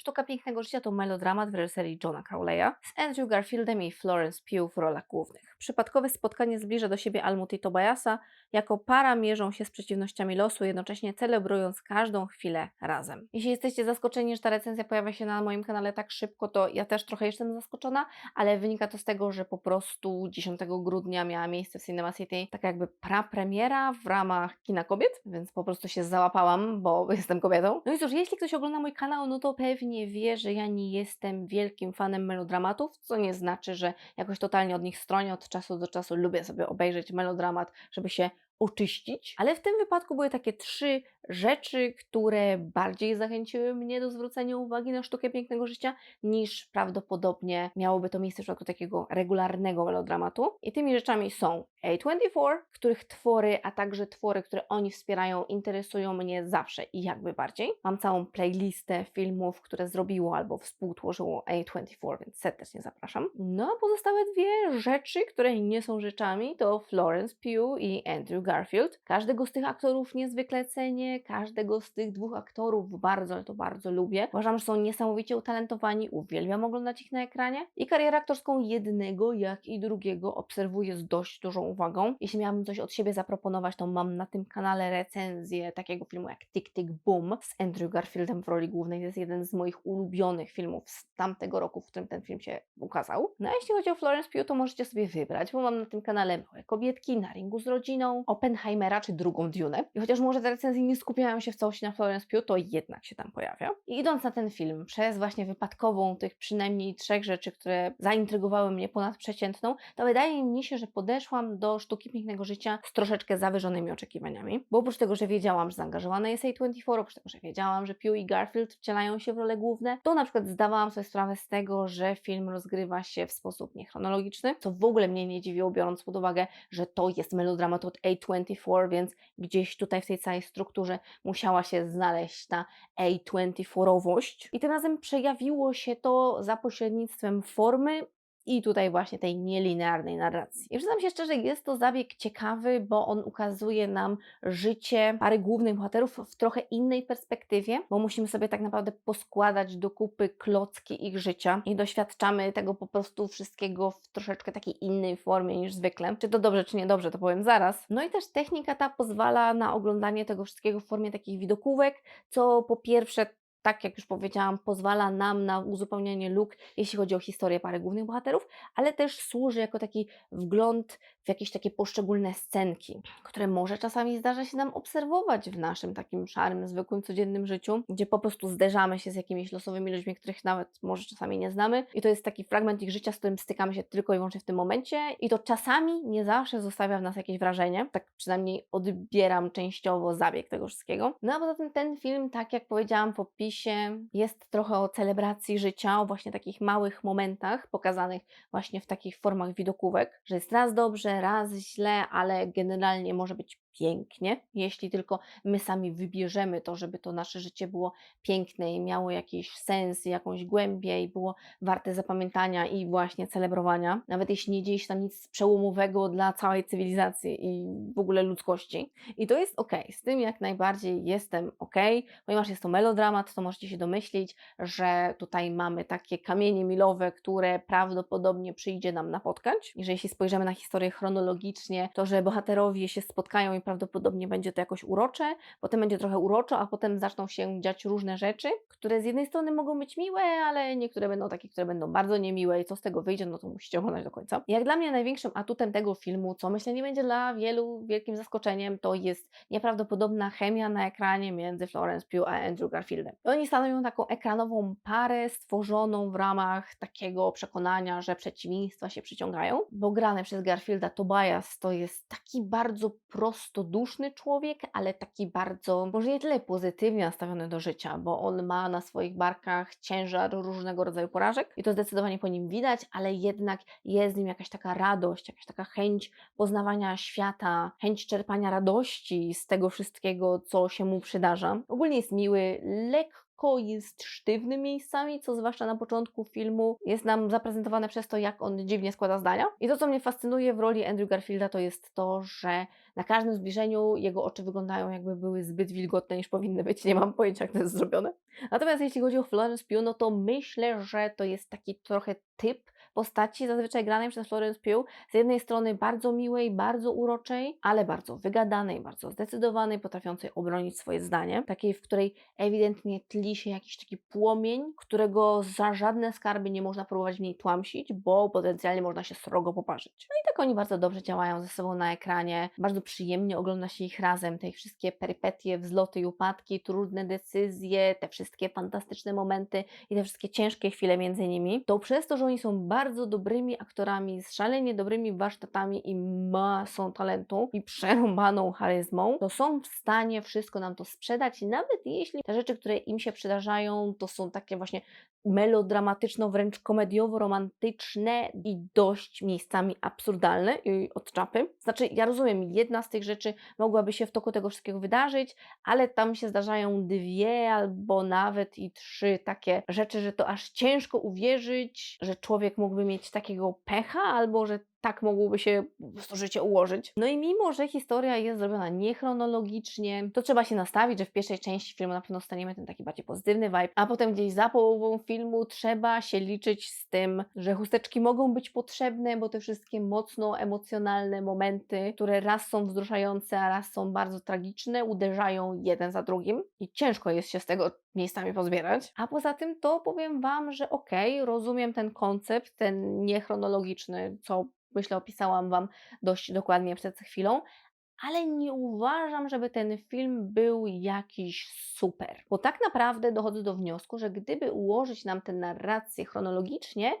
Sztuka Pięknego Życia to melodramat w reżyserii Johna Crowleya z Andrew Garfieldem i Florence Pugh w rolach głównych. Przypadkowe spotkanie zbliża do siebie Almut i Tobiasa. Jako para mierzą się z przeciwnościami losu, jednocześnie celebrując każdą chwilę razem. Jeśli jesteście zaskoczeni, że ta recenzja pojawia się na moim kanale tak szybko, to ja też trochę jestem zaskoczona, ale wynika to z tego, że po prostu 10 grudnia miała miejsce w Cinema City taka jakby prapremiera w ramach Kina Kobiet, więc po prostu się załapałam, bo jestem kobietą. No i cóż, jeśli ktoś ogląda mój kanał, no to pewnie wie, że ja nie jestem wielkim fanem melodramatów, co nie znaczy, że jakoś totalnie od nich stronię. Od czasu do czasu lubię sobie obejrzeć melodramat, żeby się oczyścić, ale w tym wypadku były takie trzy rzeczy, które bardziej zachęciły mnie do zwrócenia uwagi na sztukę pięknego życia, niż prawdopodobnie miałoby to miejsce w przypadku takiego regularnego melodramatu. I tymi rzeczami są A24, których twory, a także twory, które oni wspierają, interesują mnie zawsze i jakby bardziej. Mam całą playlistę filmów, które zrobiło albo współtworzyło A24, więc serdecznie zapraszam. No a pozostałe dwie rzeczy, które nie są rzeczami, to Florence Pugh i Andrew Garfield. Każdego z tych aktorów niezwykle cenię, każdego z tych dwóch aktorów bardzo, to bardzo lubię. Uważam, że są niesamowicie utalentowani, uwielbiam oglądać ich na ekranie i karierę aktorską jednego, jak i drugiego obserwuję z dość dużą uwagą. Jeśli miałabym coś od siebie zaproponować, to mam na tym kanale recenzję takiego filmu jak Tick Tick Boom z Andrew Garfieldem w roli głównej. To jest jeden z moich ulubionych filmów z tamtego roku, w którym ten film się ukazał. No a jeśli chodzi o Florence Pugh, to możecie sobie wybrać, bo mam na tym kanale Małe Kobietki, Na ringu z rodziną, Oppenheimera czy drugą Dune. I chociaż może te recenzje nie skupiają się w całości na Florence Pugh, to jednak się tam pojawia. I idąc na ten film, przez właśnie wypadkową tych przynajmniej trzech rzeczy, które zaintrygowały mnie ponad przeciętną, to wydaje mi się, że podeszłam do sztuki pięknego życia z troszeczkę zawyżonymi oczekiwaniami. Bo oprócz tego, że wiedziałam, że zaangażowana jest A24, oprócz tego, że wiedziałam, że Pugh i Garfield wcielają się w role główne, to na przykład zdawałam sobie sprawę z tego, że film rozgrywa się w sposób niechronologiczny, co w ogóle mnie nie dziwiło, biorąc pod uwagę, że to jest melodramat od A24, więc gdzieś tutaj w tej całej strukturze musiała się znaleźć ta A24-owość. I tym razem przejawiło się to za pośrednictwem formy i tutaj właśnie tej nielinearnej narracji. I przyznam się szczerze, jest to zabieg ciekawy, bo on ukazuje nam życie pary głównych bohaterów w trochę innej perspektywie, bo musimy sobie tak naprawdę poskładać do kupy klocki ich życia i doświadczamy tego po prostu wszystkiego w troszeczkę takiej innej formie niż zwykle. Czy to dobrze, czy niedobrze, to powiem zaraz. No i też technika ta pozwala na oglądanie tego wszystkiego w formie takich widokówek, co po pierwsze tak jak już powiedziałam, pozwala nam na uzupełnianie luk, jeśli chodzi o historię pary głównych bohaterów, ale też służy jako taki wgląd w jakieś takie poszczególne scenki, które może czasami zdarza się nam obserwować w naszym takim szarym, zwykłym, codziennym życiu, gdzie po prostu zderzamy się z jakimiś losowymi ludźmi, których nawet może czasami nie znamy. I to jest taki fragment ich życia, z którym stykamy się tylko i wyłącznie w tym momencie. I to czasami nie zawsze zostawia w nas jakieś wrażenie, tak przynajmniej odbieram częściowo zabieg tego wszystkiego. No a poza tym ten film, tak jak powiedziałam w opisie jest trochę o celebracji życia, o właśnie takich małych momentach pokazanych właśnie w takich formach widokówek, że jest raz dobrze, raz źle, ale generalnie może być pięknie, jeśli tylko my sami wybierzemy to, żeby to nasze życie było piękne i miało jakiś sens, jakąś głębię i było warte zapamiętania i właśnie celebrowania, nawet jeśli nie dzieje się tam nic przełomowego dla całej cywilizacji i w ogóle ludzkości. I to jest ok, z tym jak najbardziej jestem ok, ponieważ jest to melodramat, to możecie się domyślić, że tutaj mamy takie kamienie milowe, które prawdopodobnie przyjdzie nam napotkać. I że jeśli spojrzymy na historię chronologicznie, to że bohaterowie się spotkają i prawdopodobnie będzie to jakoś urocze, potem będzie trochę uroczo, a potem zaczną się dziać różne rzeczy, które z jednej strony mogą być miłe, ale niektóre będą takie, które będą bardzo niemiłe i co z tego wyjdzie, no to musicie oglądać do końca. Jak dla mnie największym atutem tego filmu, co myślę nie będzie dla wielu wielkim zaskoczeniem, to jest nieprawdopodobna chemia na ekranie między Florence Pugh a Andrew Garfieldem. I oni stanowią taką ekranową parę stworzoną w ramach takiego przekonania, że przeciwieństwa się przyciągają, bo grane przez Garfielda Tobias to jest taki bardzo prosty prostoduszny człowiek, ale taki bardzo, może nie tyle pozytywnie nastawiony do życia, bo on ma na swoich barkach ciężar różnego rodzaju porażek i to zdecydowanie po nim widać, ale jednak jest w nim jakaś taka radość, jakaś taka chęć poznawania świata, chęć czerpania radości z tego wszystkiego, co się mu przydarza. Ogólnie jest miły, lekko lekko jest sztywny miejscami, co zwłaszcza na początku filmu jest nam zaprezentowane przez to, jak on dziwnie składa zdania. I to, co mnie fascynuje w roli Andrew Garfielda, to jest to, że na każdym zbliżeniu jego oczy wyglądają jakby były zbyt wilgotne niż powinny być. Nie mam pojęcia, jak to jest zrobione. Natomiast jeśli chodzi o Florence Pugh, no to myślę, że to jest taki trochę typ postaci zazwyczaj granej przez Florence Pugh. Z jednej strony bardzo miłej, bardzo uroczej, ale bardzo wygadanej, bardzo zdecydowanej, potrafiącej obronić swoje zdanie. Takiej, w której ewidentnie tli się jakiś taki płomień, którego za żadne skarby nie można próbować w niej tłamsić, bo potencjalnie można się srogo poparzyć. No i tak oni bardzo dobrze działają ze sobą na ekranie. Bardzo przyjemnie ogląda się ich razem. Te wszystkie perypetie, wzloty i upadki, trudne decyzje, te wszystkie fantastyczne momenty i te wszystkie ciężkie chwile między nimi. To przez to, że oni są bardzo dobrymi aktorami, z szalenie dobrymi warsztatami i masą talentu i przerąbaną charyzmą, to są w stanie wszystko nam to sprzedać, nawet jeśli te rzeczy, które im się przydarzają, to są takie właśnie melodramatyczno, wręcz komediowo-romantyczne i dość miejscami absurdalne od czapy. Znaczy, ja rozumiem, jedna z tych rzeczy mogłaby się w toku tego wszystkiego wydarzyć, ale tam się zdarzają dwie albo nawet i trzy takie rzeczy, że to aż ciężko uwierzyć, że człowiek mógłby mieć takiego pecha albo że tak mogłoby się po życie ułożyć. No i mimo, że historia jest zrobiona niechronologicznie, to trzeba się nastawić, że w pierwszej części filmu na pewno dostaniemy ten taki bardziej pozytywny vibe, a potem gdzieś za połową filmu trzeba się liczyć z tym, że chusteczki mogą być potrzebne, bo te wszystkie mocno emocjonalne momenty, które raz są wzruszające, a raz są bardzo tragiczne, uderzają jeden za drugim i ciężko jest się z tego miejscami pozbierać. A poza tym to powiem Wam, że okej, okay, rozumiem ten koncept, ten niechronologiczny, co myślę opisałam Wam dość dokładnie przed chwilą, ale nie uważam, żeby ten film był jakiś super. Bo tak naprawdę dochodzę do wniosku, że gdyby ułożyć nam tę narrację chronologicznie,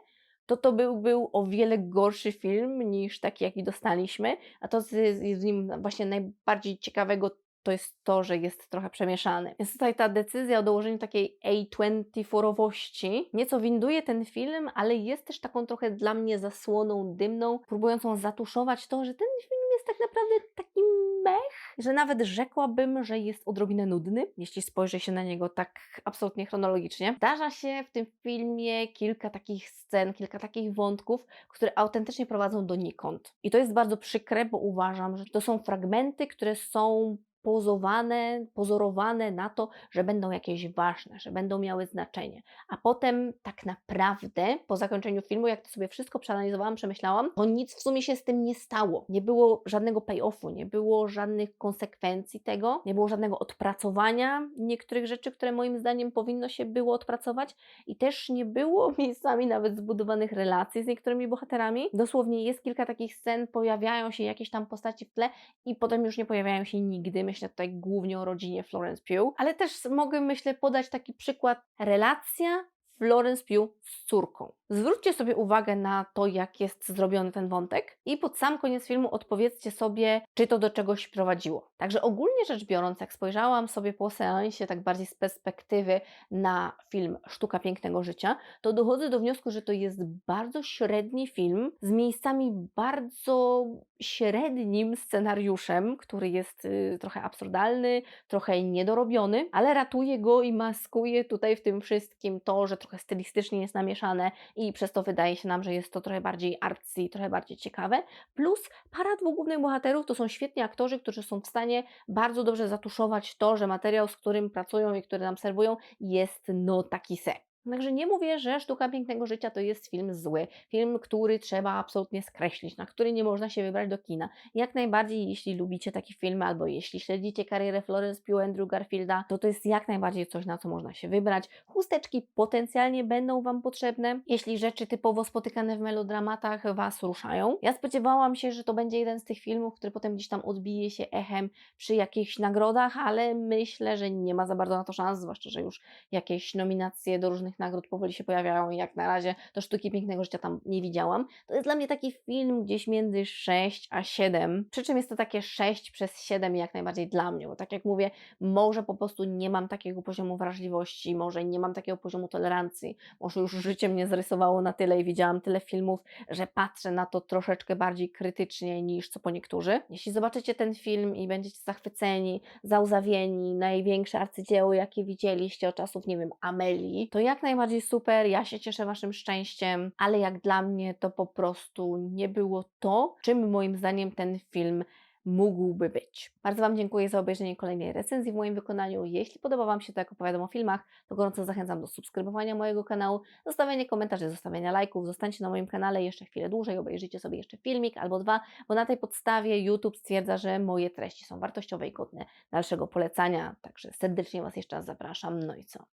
to to był, był o wiele gorszy film niż taki, jaki dostaliśmy, a to jest w nim właśnie najbardziej ciekawego to jest to, że jest trochę przemieszany. Więc tutaj ta decyzja o dołożeniu takiej A24-owości nieco winduje ten film, ale jest też taką trochę dla mnie zasłoną dymną, próbującą zatuszować to, że ten film jest tak naprawdę taki mech, że nawet rzekłabym, że jest odrobinę nudny, jeśli spojrzy się na niego tak absolutnie chronologicznie. Zdarza się w tym filmie kilka takich scen, kilka takich wątków, które autentycznie prowadzą donikąd. I to jest bardzo przykre, bo uważam, że to są fragmenty, które są pozowane, pozorowane na to, że będą jakieś ważne, że będą miały znaczenie. A potem tak naprawdę po zakończeniu filmu, jak to sobie wszystko przeanalizowałam, przemyślałam, to nic w sumie się z tym nie stało. Nie było żadnego payoffu, nie było żadnych konsekwencji tego, nie było żadnego odpracowania niektórych rzeczy, które moim zdaniem powinno się było odpracować i też nie było miejscami nawet zbudowanych relacji z niektórymi bohaterami. Dosłownie jest kilka takich scen, pojawiają się jakieś tam postaci w tle i potem już nie pojawiają się nigdy myślę tutaj głównie o rodzinie Florence Pugh, ale też mogę, myślę, podać taki przykład relacja Florence Pugh z córką. Zwróćcie sobie uwagę na to, jak jest zrobiony ten wątek i pod sam koniec filmu odpowiedzcie sobie, czy to do czegoś prowadziło. Także ogólnie rzecz biorąc, jak spojrzałam sobie po seansie tak bardziej z perspektywy na film Sztuka Pięknego Życia, to dochodzę do wniosku, że to jest bardzo średni film z miejscami bardzo średnim scenariuszem, który jest y, trochę absurdalny, trochę niedorobiony, ale ratuje go i maskuje tutaj w tym wszystkim to, że trochę stylistycznie jest namieszane i przez to wydaje się nam, że jest to trochę bardziej artsy, trochę bardziej ciekawe. Plus para dwóch głównych bohaterów to są świetni aktorzy, którzy są w stanie bardzo dobrze zatuszować to, że materiał, z którym pracują i który nam serwują jest no taki se. Także nie mówię, że Sztuka Pięknego Życia to jest film zły, film, który trzeba absolutnie skreślić, na który nie można się wybrać do kina. Jak najbardziej, jeśli lubicie takie filmy, albo jeśli śledzicie karierę Florence Pugh, Andrew Garfielda, to to jest jak najbardziej coś, na co można się wybrać. Chusteczki potencjalnie będą Wam potrzebne, jeśli rzeczy typowo spotykane w melodramatach Was ruszają. Ja spodziewałam się, że to będzie jeden z tych filmów, który potem gdzieś tam odbije się echem przy jakichś nagrodach, ale myślę, że nie ma za bardzo na to szans, zwłaszcza, że już jakieś nominacje do różnych głównych nagród powoli się pojawiają i jak na razie do sztuki pięknego życia tam nie widziałam. To jest dla mnie taki film gdzieś między 6 a 7. Przy czym jest to takie 6 przez 7 jak najbardziej dla mnie, bo tak jak mówię, może po prostu nie mam takiego poziomu wrażliwości, może nie mam takiego poziomu tolerancji, może już życie mnie zrysowało na tyle i widziałam tyle filmów, że patrzę na to troszeczkę bardziej krytycznie niż co po niektórzy. Jeśli zobaczycie ten film i będziecie zachwyceni, zauzawieni, największe arcydzieło, jakie widzieliście od czasów, nie wiem, Amelii, to jak najbardziej super, ja się cieszę Waszym szczęściem, ale jak dla mnie to po prostu nie było to, czym moim zdaniem ten film mógłby być. Bardzo Wam dziękuję za obejrzenie kolejnej recenzji w moim wykonaniu. Jeśli podoba Wam się to, jak opowiadam o filmach, to gorąco zachęcam do subskrybowania mojego kanału, zostawiania komentarzy, zostawiania lajków. Zostańcie na moim kanale jeszcze chwilę dłużej, obejrzyjcie sobie jeszcze filmik albo dwa, bo na tej podstawie YouTube stwierdza, że moje treści są wartościowe i godne dalszego polecania. Także serdecznie Was jeszcze raz zapraszam. No i co?